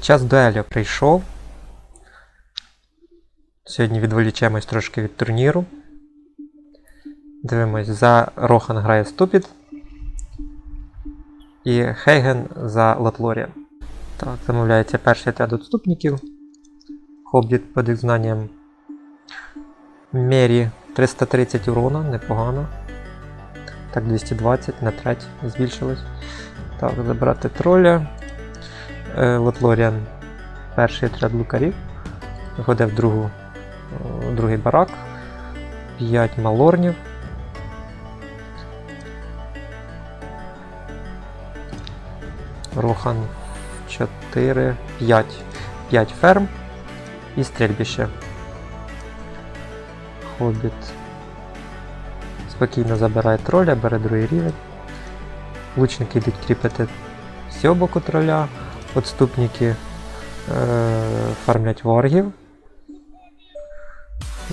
Час дуелі прийшов. Сьогодні відволічемось трошки від турніру. Дивимось, за Рохан грає Ступід. І Хейген за Лотлоріан. Так, замовляється перший отряд відступників. Хобіт під їх знанням Мері 330 урона, непогано. Так, 220 на треть збільшилось. Так, забрати троля. Е, Лотлоріан перший отряд лукарів. Виходить в другу, е, другий барак. 5 малорнів. Рохан 4, 5. 5 ферм і стрільбище. Хобіт спокійно забирає троля, бере другий рівень. Лучники йдуть кріпити цього троля, отступники е, фармлять воргів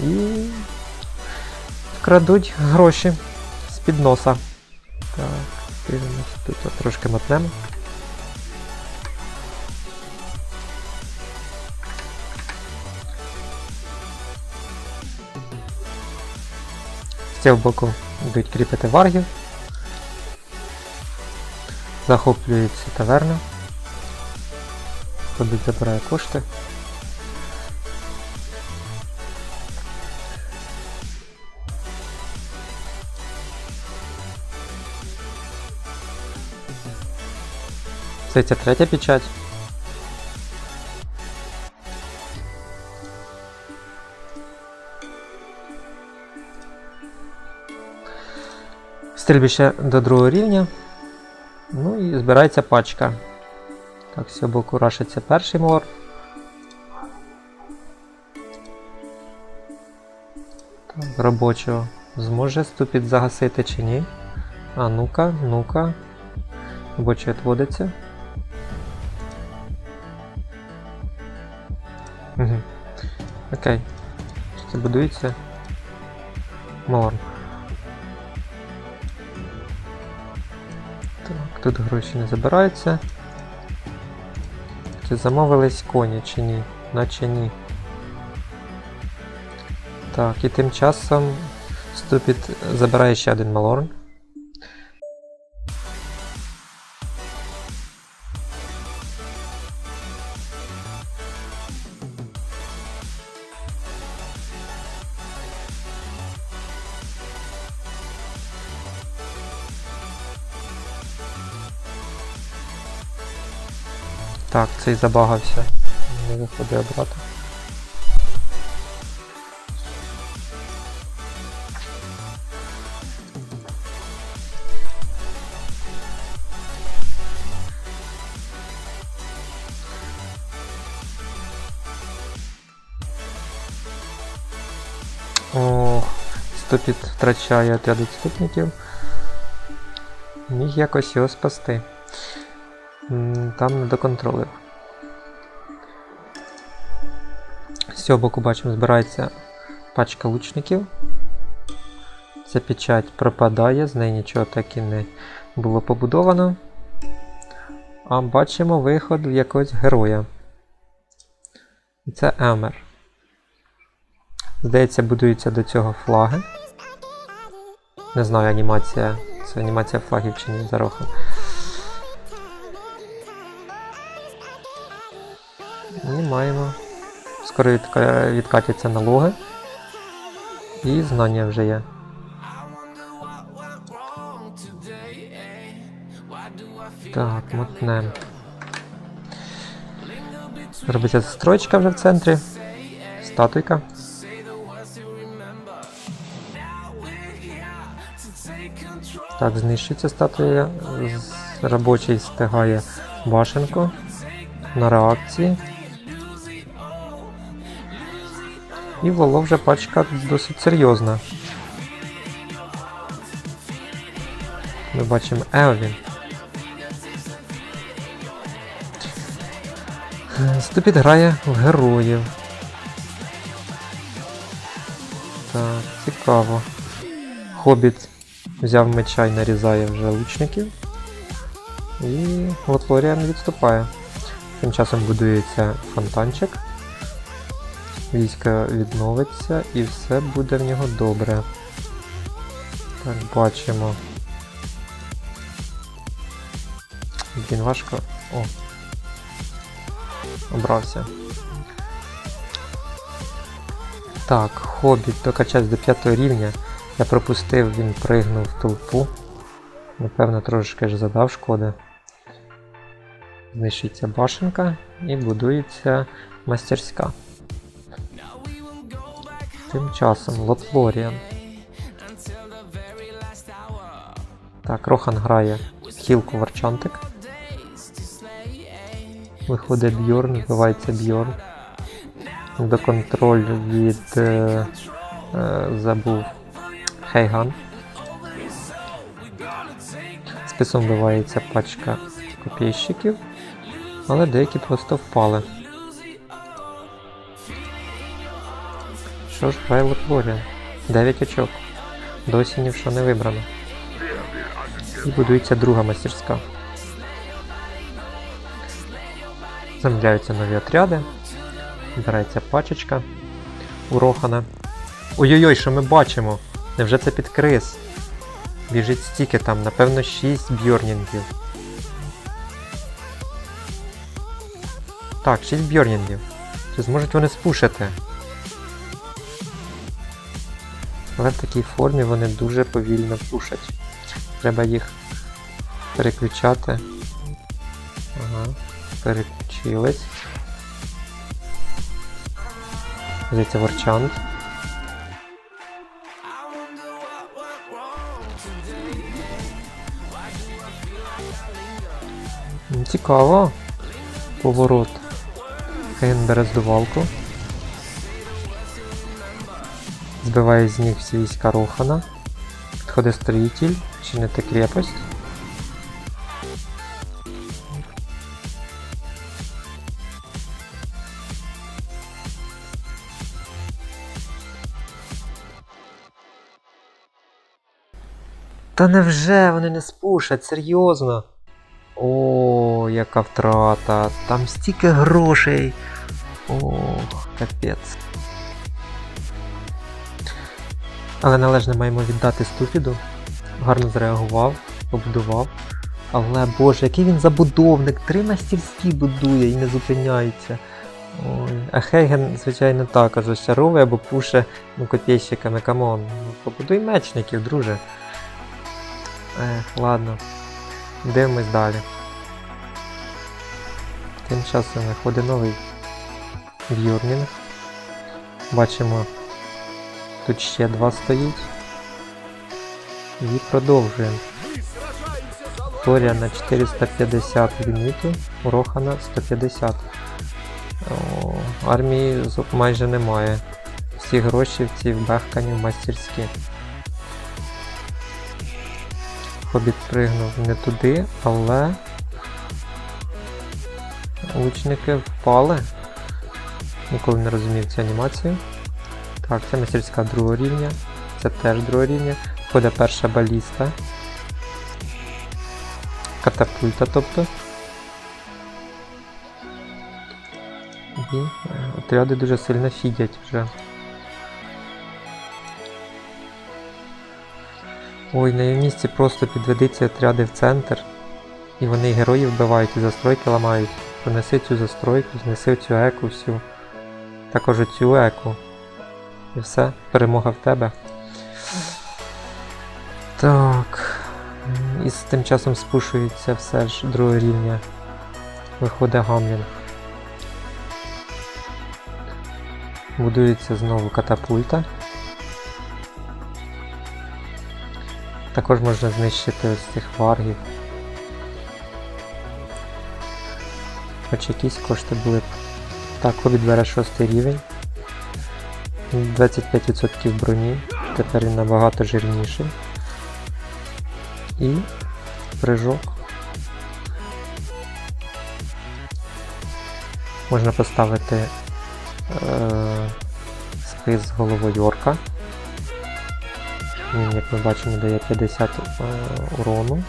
і крадуть гроші з-під носа. Так, дивимось, тут трошки мотнемо. З цього боку йдуть кріпити варгів. Захоплюється таверна. Ходить, забирає кошти. Це ця третя печать. Стрільбище до другого рівня. Ну і збирається пачка. Так, з цього боку рашиться перший мор. Так, робочого зможе ступід загасити чи ні. А ну-ка, ну-ка. Робочий відводиться. Угу. Окей. Це будується. Морн. Так, тут гроші не забираються. Чи замовились коні, чи ні? Наче ні. Так, і тим часом Ступід забирає ще один Малорн. Цей забагався. Не виходить обрати. О, ступід втрачає отряд відступників. Міг якось його спасти. Там не доконтролив. З цього боку бачимо, збирається пачка лучників. Ця печать пропадає, з неї нічого так і не було побудовано. А бачимо виход в якогось героя. Це Емер. Здається, будуються до цього флаги. Не знаю, анімація. Це анімація флагів чи ні за Скоро відкатяться налоги. І знання вже є. Так, мотнем. Робиться строчка вже в центрі. Статуйка. Так, знищується статуя. Робочий стигає башенку на реакції. І воло вже пачка досить серйозна. Ми бачимо Елвін. Ступід грає в героїв. Так, цікаво. Хобіт взяв меча і нарізає вже лучників. І Лотлоріан відступає. Тим часом будується фонтанчик. Військо відновиться і все буде в нього добре. Так, бачимо. Блін, важко. О. Обрався. Так, хобіт докачать до 5 рівня. Я пропустив, він пригнув в толпу. Напевно, трошки ж задав шкоди. Знищується башенка і будується мастерська. Тим часом Лотлоріан. Так, Рохан грає хілку Варчантик. Виходить Бьорн, вбивається Бьорн. До контролю від е, е, забув Хейган. Списом вбивається пачка копійщиків, але деякі просто впали. Що ж грає Лотлоріан? 9 очок. Досі ні в що не вибрано. І будується друга мастерська. Замовляються нові отряди. Збирається пачечка у Рохана. Ой-ой-ой, що ми бачимо? Невже це під крис? Біжить стільки там, напевно, 6 бьорнінгів. Так, 6 бьорнінгів. Чи зможуть вони спушити? Але в такій формі вони дуже повільно пушать. Треба їх переключати. Ага, переключились. Здається, Ворчант. Цікаво. Поворот. Кен бере здувалку. Збиває з них всі війська Рохана. Підходить строїтель, чинити крепость. Та невже вони не спушать, серйозно? О, яка втрата. Там стільки грошей. Ох, капець. Але належно маємо віддати Ступіду. Гарно зреагував, побудував. Але боже, який він забудовник, три мастерські будує і не зупиняється. Ой. А Хейген, звичайно, також розчаровує або пуше ну, копійщиками, камон. Ну, побудуй мечників, друже. Ех, ладно. Дивимось далі. Тим часом виходить новий Бьорнінг. Бачимо, тут ще два стоїть. І продовжуємо. Торія на 450 ліміту, у Рохана 150. О, армії майже немає. Всі гроші в ці вбехкані в мастерські. Хобіт пригнув не туди, але лучники впали. Ніколи не розумів цю анімацію. Так, це мастерська другого рівня. Це теж другого рівня. Ходить перша баліста. Катапульта, тобто. І отряди дуже сильно фідять вже. Ой, на її місці просто підведи ці отряди в центр. І вони героїв вбивають, і застройки ламають. Пронеси цю застройку, знеси цю еку всю. Також цю еку. І все, перемога в тебе. Так. І з тим часом спушується все ж другого рівня. Виходить гамлінг. Будується знову катапульта. Також можна знищити ось цих варгів. Хоч якісь кошти були. Так, хобіт бере 6 рівень. 25% броні. Тепер він набагато жирніший. І прыжок. Можна поставити е, спис з головою орка. Він, як ми бачимо, дає 50 е, урону.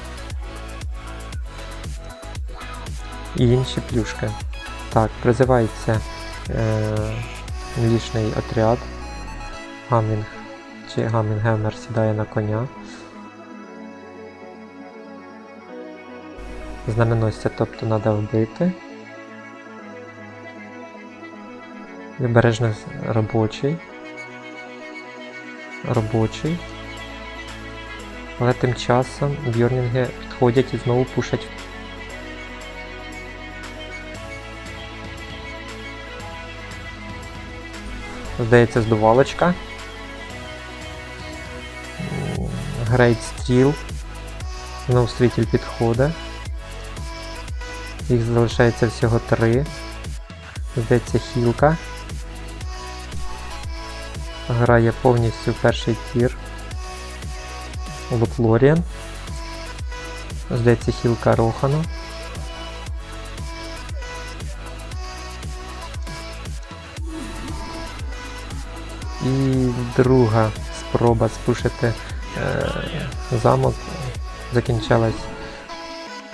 І інші плюшки. Так, призивається е, мілічний отряд. Гамінг чи Гамінгемер сідає на коня. Знаменосця, тобто треба вбити. Вибережно робочий. Робочий. Але тим часом бьорнінги підходять і знову пушать. Здається, здувалочка. Грейт стріл. Знову стрітель підходить. Їх залишається всього три. Здається, хілка. Грає повністю перший тір. Лотлоріан. Здається, хілка Рохану. І друга спроба спушити замок закінчилась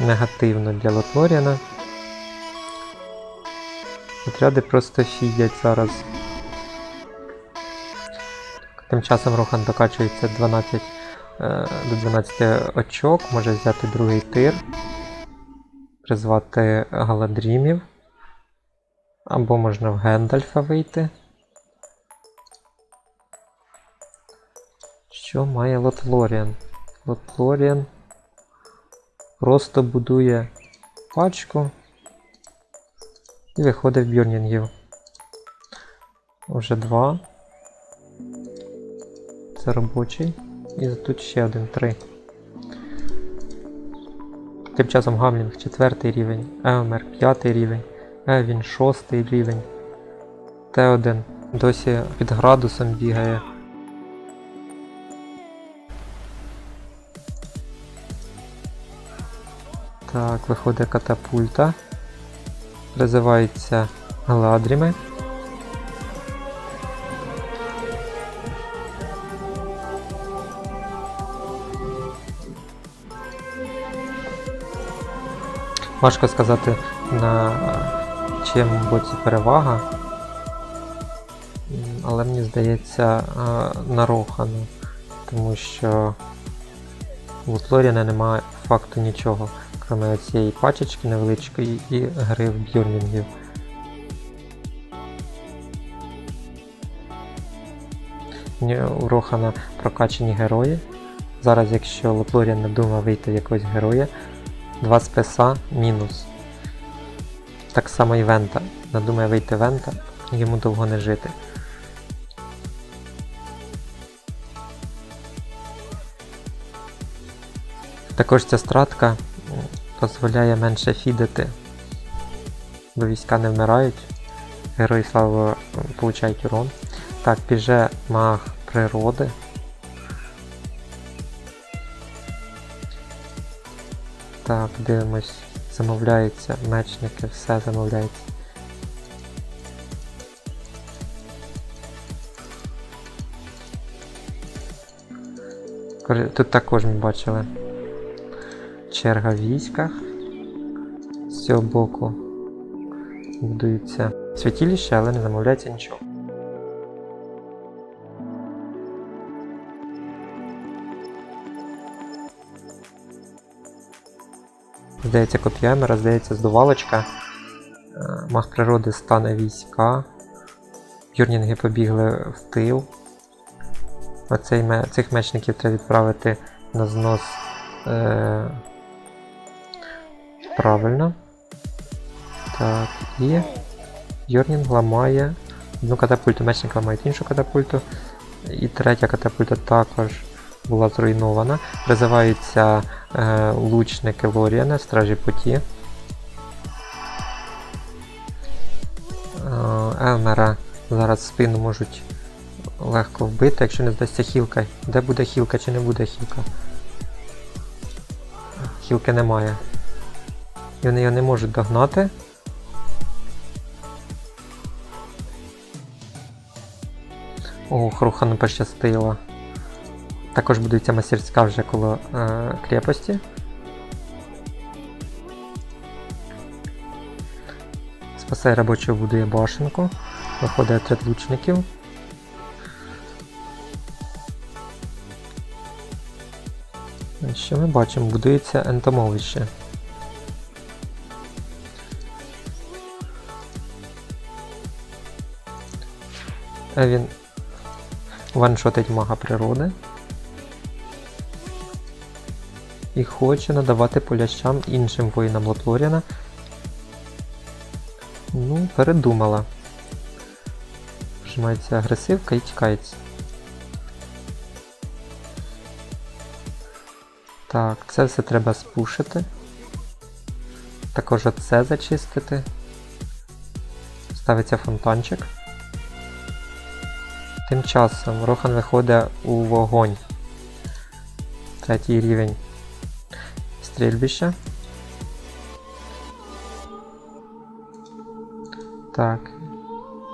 негативно для Лотлоріана. Отряди просто фідять зараз. Тим часом Рохан докачується 12, е, до 12 очок, може взяти другий тир, призвати Галадрімів. Або можна в Гендальфа вийти. Що має Лотлоріан? Лотлоріан просто будує пачку і виходить в бюрнінгів. Уже два. Це робочий. І тут ще один три. Тим часом Гамлінг четвертий рівень, Еомер п'ятий рівень, Евін шостий рівень. Т1 досі під градусом бігає. Так, виходить катапульта. Призиваються гладріми. Важко сказати на чим боці перевага. Але мені здається а, на Рохану, тому що у Флоріна немає факту нічого, крім цієї пачечки невеличкої і гри в б'юрнінгів. Ні, У Рохана прокачані герої. Зараз, якщо Лотлоріан не думає вийти в якогось героя, 2 спеса мінус. Так само і Вента. Надумає вийти Вента, йому довго не жити. Також ця стратка дозволяє менше фідити, бо війська не вмирають, герої слава получають урон. Так, біже маг природи. Так, дивимось, замовляються, мечники, все замовляється. Тут також ми бачили черга в військах. З цього боку будується святіліще, але не замовляється нічого. Здається, коп'ямера, здається, здувалочка. Е, Маг природи стане війська. Юрнінги побігли в тил. Оцей, цих мечників треба відправити на знос е, правильно. Так, і Йорнінг ламає одну катапульту, мечник ламає іншу катапульту. І третя катапульта також була зруйнована. Призиваються е, лучники Лоріана, стражі поті. Е, Елмера зараз спину можуть легко вбити, якщо не здасться хілка. Де буде хілка чи не буде хілка? Хілки немає. І вони його не можуть догнати. Ох, Рухану пощастило. Також будується мастерська вже коло е, крепості. Спас... Цей будує башенку. Виходить отряд лучників. Що ми бачимо? Будується ентомовище. Він ваншотить мага природи. І хоче надавати полящам іншим воїнам Лотлоріана. Ну, передумала. Вжимається агресивка і тікається. Так, це все треба спушити. Також оце зачистити. Ставиться фонтанчик. Тим часом Рохан виходить у вогонь. Третій рівень стрільбища. Так.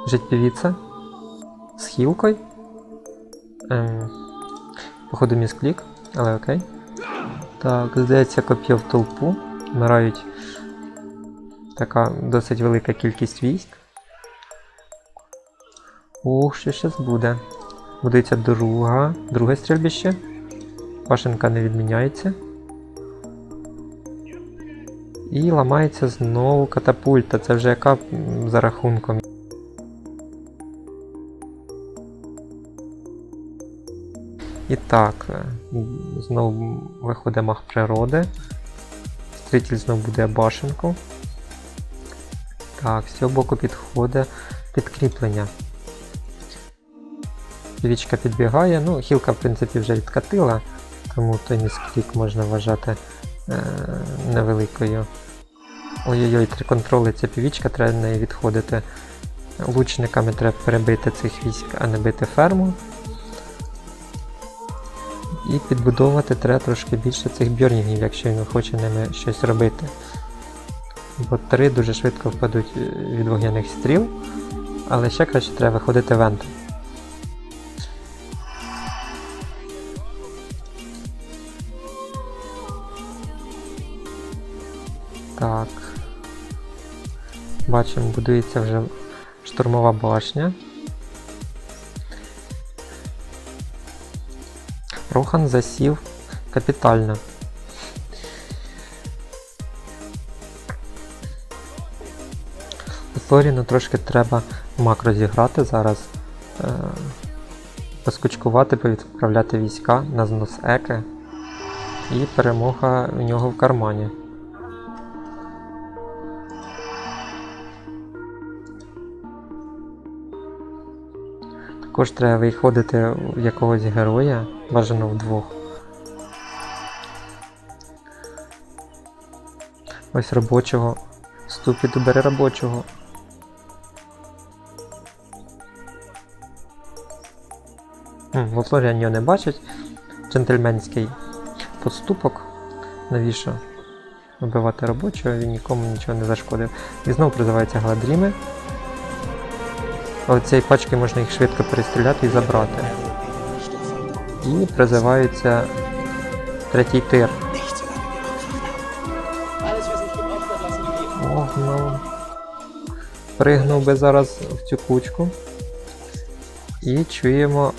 Жить певіця. З хілкою. Ем, походу місклік, але окей. Так, здається, коп'є в толпу. Вмирають така досить велика кількість військ. Ух, що щас буде. Будується друга, друге стрільбище. Пашенка не відміняється. І ламається знову катапульта. Це вже яка за рахунком. І так, е, знову виходить мах природи. Стрітіль знову буде башенку. Так, з цього боку підходить підкріплення. Вічка підбігає, ну, хілка, в принципі, вже відкатила, тому той міскрік можна вважати е- невеликою. Ой-ой-ой, три контроли, ця півічка, треба від неї відходити. Лучниками треба перебити цих військ, а не бити ферму. І підбудовувати треба трошки більше цих бьорнінгів, якщо він хоче ними щось робити. Бо три дуже швидко впадуть від вогняних стріл, але ще краще треба виходити вентом. Так. Бачимо, будується вже штурмова башня. Рохан засів капітально. Флоріну трошки треба макро зіграти зараз. Е, поскучкувати, повідправляти війська на знос еки. І перемога у нього в кармані. Також треба виходити в якогось героя, бажано вдвох. Ось робочого. Ступіду бере робочого. Лотлоріан його не бачить. Джентльменський поступок. Навіщо вбивати робочого, він нікому нічого не зашкодив. І знову призивається Гладріми. Але пачки можна їх швидко перестріляти і забрати. І призивається третій тир. Ох, ну. Пригнув би зараз в цю кучку. І чуємо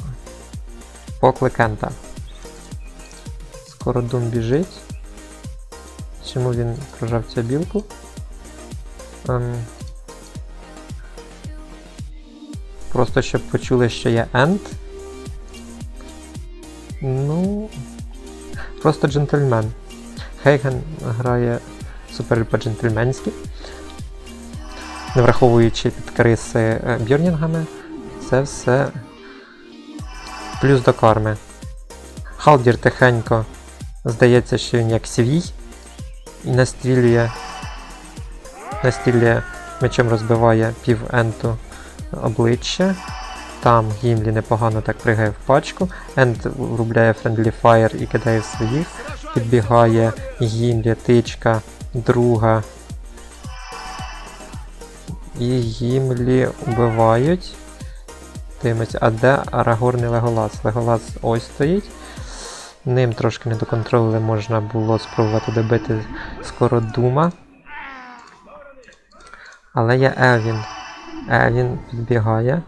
поклик Кента. Скоро Дум біжить. Чому він прожав цю білку? Ем... Просто щоб почули, що є Енд. Ну. Просто джентльмен. Хейген грає супер по-джентльменськи. Не враховуючи підкриси е, бьорнінгами, це все плюс до карми. Халдір тихенько здається, що він як свій і настрілює, настрілює мечем розбиває пів енту обличчя. Там Гімлі непогано так пригає в пачку. Енд врубляє Friendly Fire і кидає в своїх. Підбігає Гімлі, тичка, друга. І Гімлі вбивають. Дивимось, а де Арагорний Леголас? Леголас ось стоїть. Ним трошки не доконтролили, можна було спробувати добити скоро Дума. Але є Евін. Евін підбігає.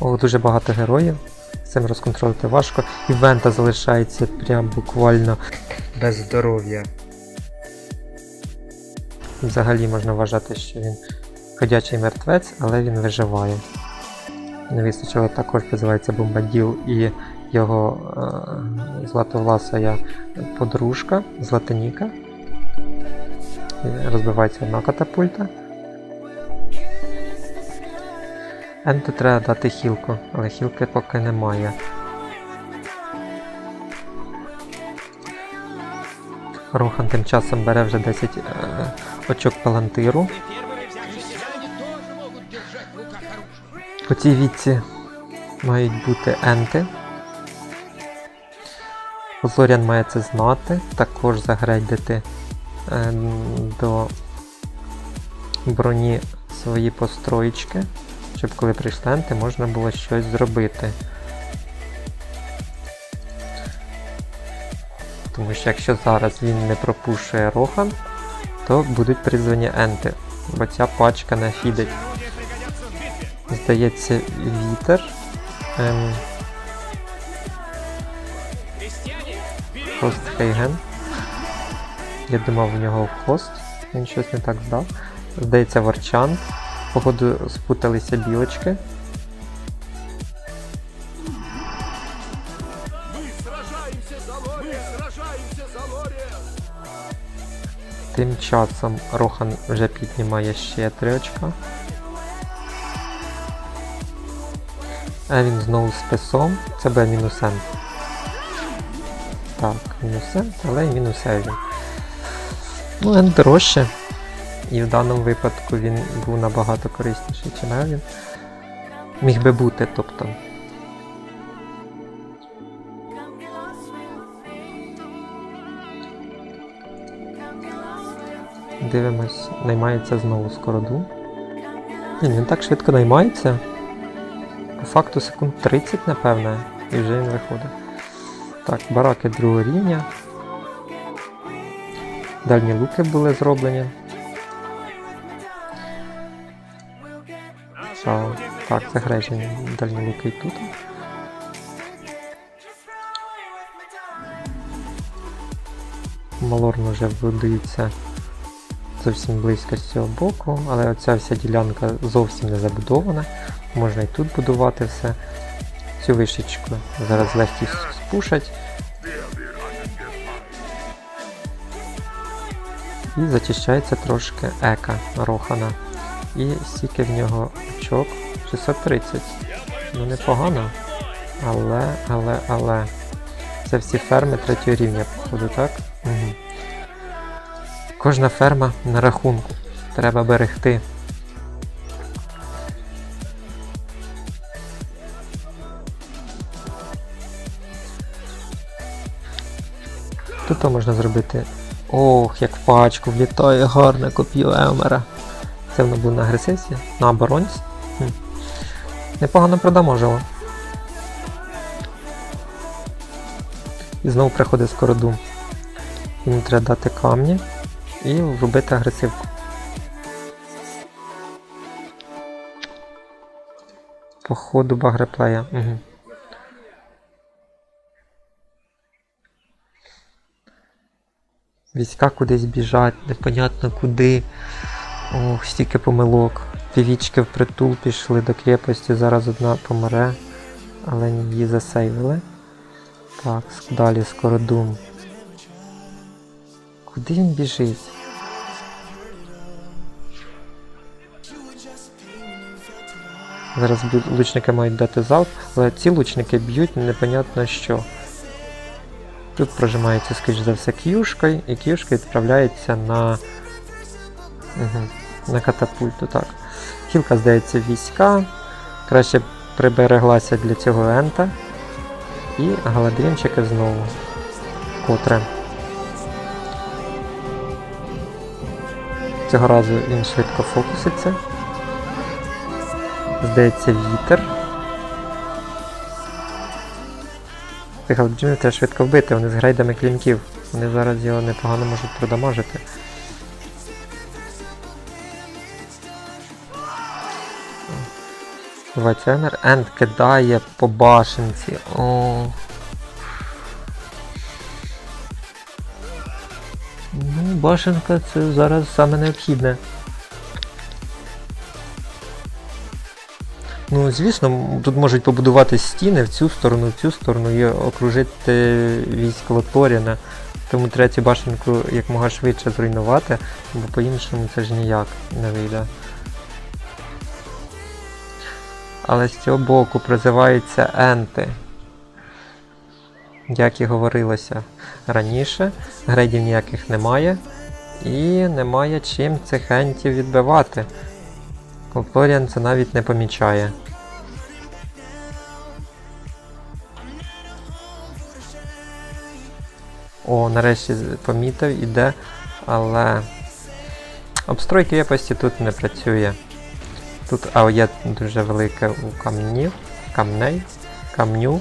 О, дуже багато героїв. З цим розконтролити важко. І Вента залишається прям буквально без здоров'я. Взагалі можна вважати, що він ходячий мертвець, але він виживає. Не вистачило також називається Бомбаділ і його е, златовласа подружка Златоніка. Розбивається одна катапульта. Енту треба дати хілку, але хілки поки немає. Рохан тим часом бере вже 10 е, очок палантиру. По цій віці мають бути енти. Лоріан має це знати, також загрейдити до броні свої построєчки, щоб коли прийшли енти, можна було щось зробити. Тому що якщо зараз він не пропушує Рохан, то будуть призвані енти, бо ця пачка не фідить. Орудия пригодятся в битве. Здається, вітер. Ем, Крестьяне, берите хост Хейген. Я думав в нього хост. Він щось не так здав. Здається, Варчан. Походу спуталися білочки. Тим часом Рохан вже піднімає ще три очка. А він знову з песом. Це буде мінусен. Так, мінусен, але мінус Евін. Ну, Ен дорожче. І в даному випадку він був набагато корисніший, ніж Евін. Міг би бути, тобто. Дивимось, наймається знову скороду. Ні, він так швидко наймається. По факту секунд 30, напевне, і вже він виходить. Так, бараки другого рівня. Дальні луки були зроблені. А, так, загрежені дальні луки і тут. Малорн вже вбудується зовсім близько з цього боку, але оця вся ділянка зовсім не забудована. Можна і тут будувати все. Цю вишечку зараз легкі спушать. І зачищається трошки ека Рохана. І стільки в нього очок 630. Ну непогано. Але, але, але. Це всі ферми третього рівня, походу, так? Угу. Кожна ферма на рахунку. Треба берегти. Тут можна зробити. Ох, як пачку влітає гарне коп'ю Емера. Це воно буде на агресивці, на оборонці. Хм. Непогано продаможило. І знову приходить скородум. Йому треба дати камні і вробити агресивку. По ходу багреплея. Угу. Війська кудись біжать, непонятно куди. Ох, стільки помилок. Півічки впритул пішли до крепості, зараз одна помре, але її засейвили. Так, далі скородум. Куди він біжить? Зараз лучники мають дати залп, але ці лучники б'ють непонятно що. Тут прожимається, скоріш за все, к'юшкою, і к'юшка відправляється на. Угу. На катапульту, так. Хілка, здається, війська. Краще прибереглася для цього ента. І галадрінчики знову. Котре. Цього разу він швидко фокуситься. Здається, вітер. Тих галадрінів треба швидко вбити, вони з грейдами клінків. Вони зараз його непогано можуть продамажити. Ватянер Енд кидає по башенці. О. Ну, башенка це зараз саме необхідне. Ну, звісно, тут можуть побудувати стіни в цю сторону, в цю сторону і окружити військ Лоторіна. Тому треба цю башенку якмога швидше зруйнувати, бо по-іншому це ж ніяк не вийде. Але з цього боку призиваються енти. Як і говорилося раніше, грейдів ніяких немає. І немає чим цих ентів відбивати. Флоріан це навіть не помічає. О, нарешті помітив, іде, але обстрой крепості тут не працює. Тут а, є дуже велике у камнів, камней, камню.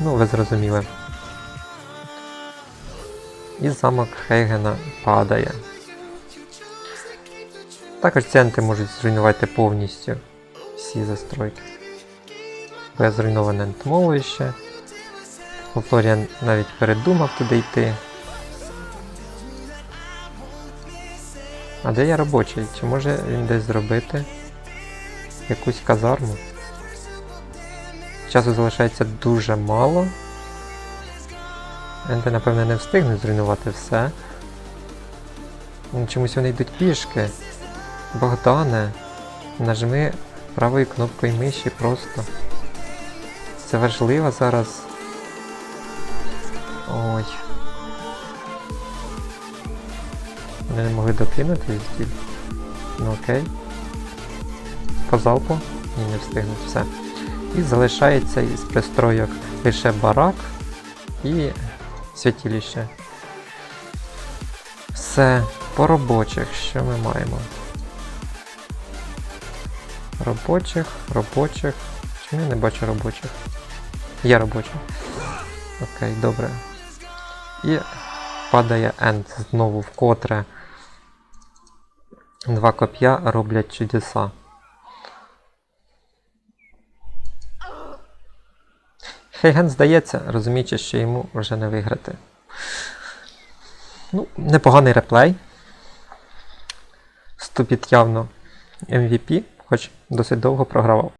Ну, ви зрозуміли. І замок Хейгена падає. Також центи можуть зруйнувати повністю всі застройки. Зруйноване ентомовище. Флоріан навіть передумав туди йти. А де я робочий? Чи може він десь зробити якусь казарму? Часу залишається дуже мало. Енти, напевне, не встигнуть зруйнувати все. Ну, Чомусь вони йдуть пішки. Богдане, нажми правою кнопкою миші просто. Це важливо зараз. Ой. Вони не могли докинути зділь. Ну окей. По залпу? Ні, не встигнуть, все. І залишається із пристройок лише барак і святіліще. Все, по робочих, що ми маємо? Робочих, робочих. Чому я не бачу робочих? Є робочих. Окей, добре. І падає енд знову вкотре. Два коп'я роблять чудеса. Хейген здається, розуміючи, що йому вже не виграти. Ну, непоганий реплей. Ступіт явно MVP, хоч досить довго програвав.